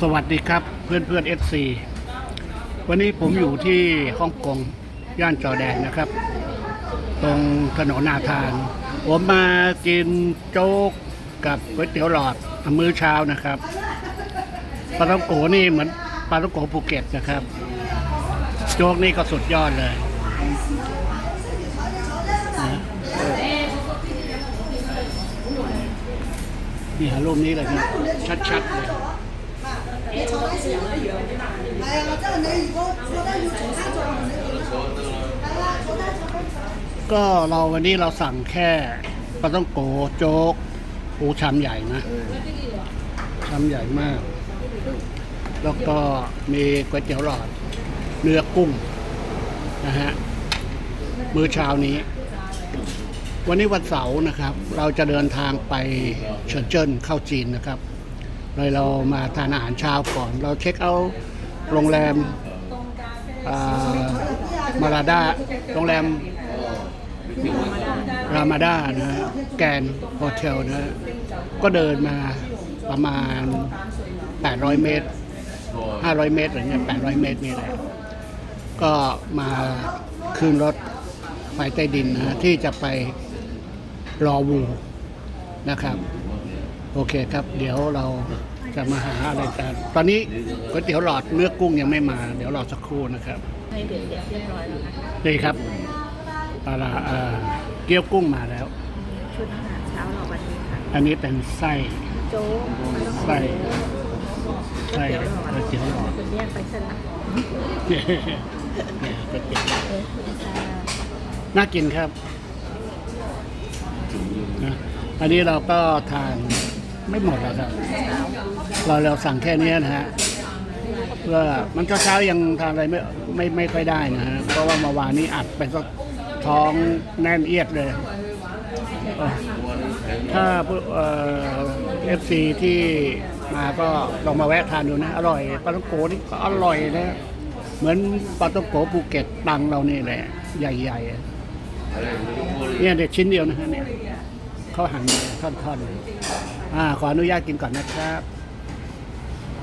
สวัสดีครับเพื่อนเพื่อนเอฟซีวันนี้ผมอยู่ที่ฮ่องกงย่านจอแดนนะครับ ตรงถนนนาทาน ผมมากินโจ๊กกับก๋วยเตี๋ยวหลอดมื้อเช้านะครับปลาต้องโกนี่เหมือนปลาต้องโกภูเก็ตนะครับ โจ๊กนี่ก็สุดยอดเลยนะนี่หารูปนี้เลยครับชัดๆเลย 哎呀，这个你如果坐在有床上坐，来啦，坐在床上。 ก็เราวันนี้เราสั่งแค่ปลาต้องโกโจ๊กปูชามใหญ่นะชามใหญ่มาก แล้วก็มีก๋วยเตี๋ยวหลอด เนื้อกุ้งนะฮะมื้อเช้านี้ วันนี้วันเสาร์นะครับ เราจะเดินทางไปเฉินเจิ้นเข้าจีนนะครับ เลยเรามาทานอาหารเช้าก่อน เราเช็คเอาท์โรงแรมอ่ามาราดาโรงแรมรามาดานะฮะแกนโฮเทลนะฮะก็เดินมาประมาณ 800 เมตร 500 เมตรอะไรเงี้ย800 เมตรนี่แหละ ก็มาขึ้นรถไฟใต้ดินนะฮะที่จะไปรอวูนะครับ โอเคครับ เดี๋ยวเราจะมาหาอะไรกันตอนนี้ก๋วยเตี๋ยวหลอดเนื้อกุ้งยังไม่มา เดี๋ยวรอสักครู่นะครับให้เดือดเดือดเรียบร้อยแล้วนะคะนี่ครับปลาร้าเอ่อเกี๊ยวกุ้งมาแล้ว ชุดอาหารเช้าเราวันนี้ค่ะอันนี้เป็นไส้โจ๊กมันต้องไส้ไส้เดี๋ยวหลอดก๋วยเตี๋ยวหลอดเป็นแยกไปเส้นละเนี่ยก๋วยเตี๋ยวหลอดเอ๊ะค่ะน่ากินครับนะอันนี้เราก็ทาน ไม่หมดแล้วครับ เราเราสั่งแค่นี้นะฮะเพื่อมันเช้าๆยังทานอะไรไม่ไม่ไม่ค่อยได้นะฮะเพราะว่าเมื่อวานนี้อัดไปก็ท้องแน่นเอียดเลย ถ้าเอฟซีที่มาก็ลองมาแวะทานดูนะ อร่อยปลาต้องโกนี่ก็อร่อยนะ เหมือนปลาต้องโกภูเก็ตตังเรานี่แหละ ใหญ่ๆเนี่ยเด็ดชิ้นเดียวนะฮะเนี่ย เขาหั่นท่อนๆอ่าขออนุญาตกินก่อนนะครับ